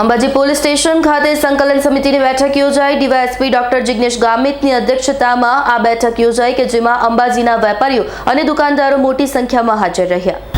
Ambaji police station ખાતે સંકલન સમિતિની બેઠક યોજાઈ. ડીવાયએસપી ડોક્ટર જિગ્નેશ ગામિતની અધ્યક્ષતામાં આ બેઠક યોજાઈ કે જેમાં અંબાજીના વેપારીઓ અને દુકાનદારો મોટી સંખ્યામાં હાજર રહ્યા.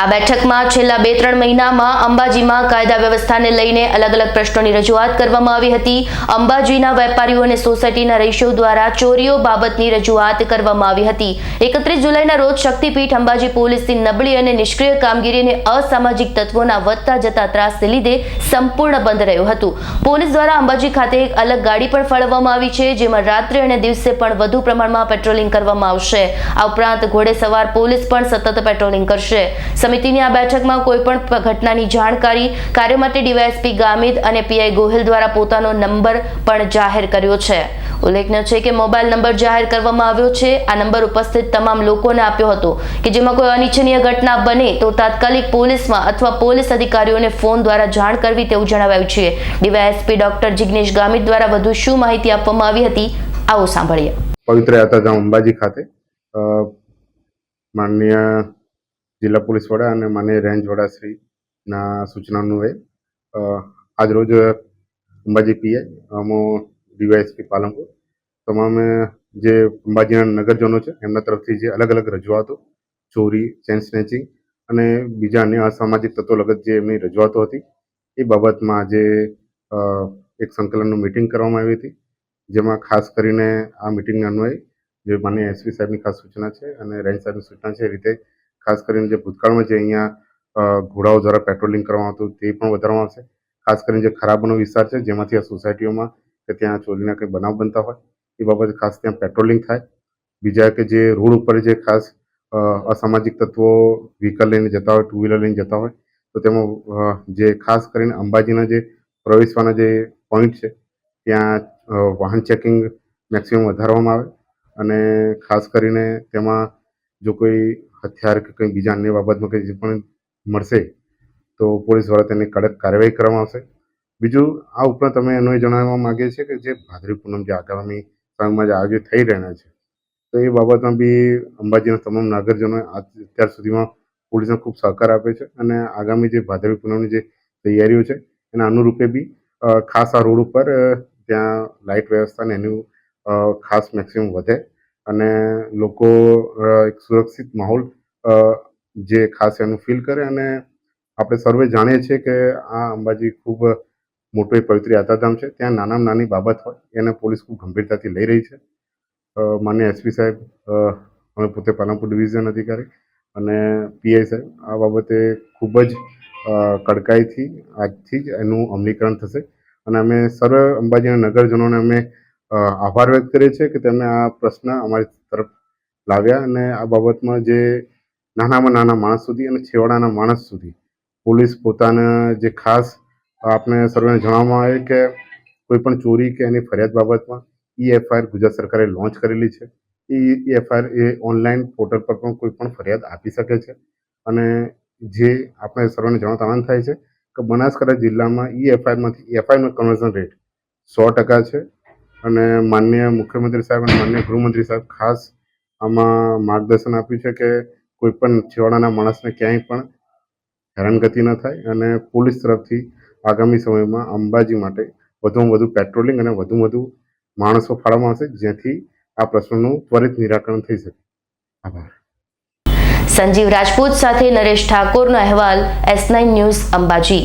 આ બેઠકમાં છેલ્લા બે ત્રણ મહિનામાં અંબાજીમાં કાયદા વ્યવસ્થાને લઈને અલગ અલગ પ્રશ્નોની રજૂઆત કરવામાં આવી હતી. અંબાજીના વેપારીઓ અને સોસાયટીના રહીશો દ્વારા ચોરીઓ બાબતની રજૂઆત કરવામાં આવી હતી. એકત્રીસ જુલાઈના રોજ શક્તિપીઠ અંબાજી પોલીસની નબળી અને નિષ્ક્રિય કામગીરીને અસામાજિક તત્વોના વધતા જતા ત્રાસને લીધે સંપૂર્ણ બંધ રહ્યું હતું. પોલીસ દ્વારા અંબાજી ખાતે એક અલગ ગાડી પણ ફાળવવામાં આવી છે, જેમાં રાત્રે અને દિવસે પણ વધુ પ્રમાણમાં પેટ્રોલિંગ કરવામાં આવશે. આ ઉપરાંત ઘોડેસવાર પોલીસ પણ સતત પેટ્રોલિંગ કરશે. સમિતિની આ બેઠકમાં કોઈ પણ ઘટનાની જાણકારી કાર્ય માટે ડીવાયએસપી ગામિત અને પીઆઈ ગોહિલ દ્વારા પોતાનો નંબર પણ જાહેર કર્યો છે. ઉલ્લેખનીય છે કે મોબાઈલ નંબર જાહેર કરવામાં આવ્યો છે. આ નંબર ઉપસ્થિત તમામ લોકોને આપ્યો હતો કે જેમાં કોઈ અનિચ્છનીય ઘટના બને તો તાત્કાલિક પોલીસમાં અથવા પોલીસ અધિકારીઓને ફોન દ્વારા જાણ કરવી તેવું જણાવાયું છે. ડીવાયએસપી ડોક્ટર જિગ્નેશ ગામિત દ્વારા વધુ શું માહિતી આપવામાં આવી હતી, આવો સાંભળીએ. પવિત્ર યાત્રાધામ અંબાજી ખાતે માનનીય જિલ્લા પોલીસ વડા અને મને રેન્જ એ આજ આજરોજ અંબાજી પીઆઈ અમો ડીવાયએસપી પાલનપુર. તમામે જે અંબાજીના નગરજનો છે, એમના તરફથી જે અલગ અલગ રજૂઆતો, ચોરી, ચેન સ્નેચિંગ અને બીજા અન્ય અસામાજિક તત્વો લગત જે એમની રજૂઆતો હતી, એ બાબતમાં આજે એક સંકલનનું મિટિંગ કરવામાં આવી હતી, જેમાં ખાસ કરીને આ મિટિંગના અન્વયે જે મને એસપી સાહેબની ખાસ સૂચના છે અને રેન્જ સાહેબની સૂચના છે, એ રીતે ખાસ કરીને જે ભૂતકાળમાં જે અહીંયા ઘોડાઓ દ્વારા પેટ્રોલિંગ કરવામાં આવતું તે પણ વધારવામાં આવશે. ખાસ કરીને જે ખરાબનો વિસ્તાર છે, જેમાંથી આ સોસાયટીઓમાં કે ત્યાં ચોરીના કંઈ બનાવ બનતા હોય, એ બાબતે ખાસ ત્યાં પેટ્રોલિંગ થાય. બીજા કે જે રોડ ઉપર જે ખાસ અસામાજિક તત્વો વ્હીકલ લઈને જતા હોય ટુ વ્હીલર લઈને જતા હોય, તો તેમાં જે ખાસ કરીને અંબાજીના જે પ્રવેશવાના જે પોઈન્ટ છે, ત્યાં વાહન ચેકિંગ મેક્સિમમ વધારવામાં આવે. અને ખાસ કરીને તેમાં જો કોઈ હથિયાર કે કંઈ બીજા અન્ય બાબતમાં કંઈ પણ મળશે, તો પોલીસ દ્વારા તેની કડક કાર્યવાહી કરવામાં આવશે. બીજું, આ ઉપરાંત અમે એનો એ જણાવવા માંગીએ છીએ કે જે ભાદરવી પૂનમ જે આગામી સમયમાં જે આયોજિત થઈ રહેલા છે, તો એ બાબતમાં બી અંબાજીના તમામ નાગરજનોએ અત્યાર સુધીમાં પોલીસને ખૂબ સહકાર આપ્યો છે અને આગામી જે ભાદરવી પૂનમની જે તૈયારીઓ છે, એના અનુરૂપે બી ખાસ આ રોડ ઉપર ત્યાં લાઇટ વ્યવસ્થા ને એનું ખાસ મેક્સિમમ વધે. અને લોકો એક સુરક્ષિત માહોલ જે ખાસ એનું ફીલ કરે અને આપણે સર્વે જાણીએ છીએ કે આ અંબાજી ખૂબ મોટું એક પવિત્ર યાત્રાધામ છે. ત્યાં નાનામાં નાની બાબત હોય, એને પોલીસ ખૂબ ગંભીરતાથી લઈ રહી છે. માન્ય એસપી સાહેબ અમે પોતે પાલનપુર ડિવિઝન અધિકારી અને પીઆઈ સાહેબ, આ બાબતે ખૂબ જ કડકાઈથી, આજથી જ એનું અમલીકરણ થશે. અને અમે સર્વ અંબાજીના નગરજનોને અમે આભાર વ્યક્ત કરીએ છીએ કે તેમણે આ પ્રશ્ન અમારી તરફ લાવ્યા અને આ બાબતમાં જે નાનામાં નાના માણસ સુધી અને છેવાડાના માણસ સુધી પોલીસ પોતાના જે ખાસ આપણે સર્વેને જણાવવામાં આવે કે કોઈ પણ ચોરી કે એની ફરિયાદ બાબતમાં ઈ એફઆઈઆર ગુજરાત સરકારે લોન્ચ કરેલી છે. એ એફઆઈઆર એ ઓનલાઈન પોર્ટલ પર પણ કોઈ પણ ફરિયાદ આપી શકે છે. અને જે આપણે સર્વેને જણાવતા આનંદ થાય છે કે બનાસકાંઠા જિલ્લામાં ઈ એફઆઈઆરમાંથી એફઆઈઆરનો કન્વર્ઝન રેટ સો ટકા છે. અને માન્ય મુખ્યમંત્રી સાહેબ અને માન્ય ગૃહમંત્રી સાહેબ ખાસ આમાં માર્ગદર્શન આપ્યું છે કે કોઈ પણ છેવાડાના માણસને ક્યાંય પણ હેરાનગતિ ન થાય અને પોલીસ તરફથી આગામી સમયમાં અંબાજી માટે વધુમાં વધુ પેટ્રોલિંગ અને વધુ વધુ માણસો ફાળવવામાં આવશે, જેથી આ પ્રશ્નનું ત્વરિત નિરાકરણ થઈ શકે. આભાર. સંજીવ રાજપૂત સાથે નરેશ ઠાકોરનો અહેવાલ એસ નાઇન ન્યૂઝ અંબાજી.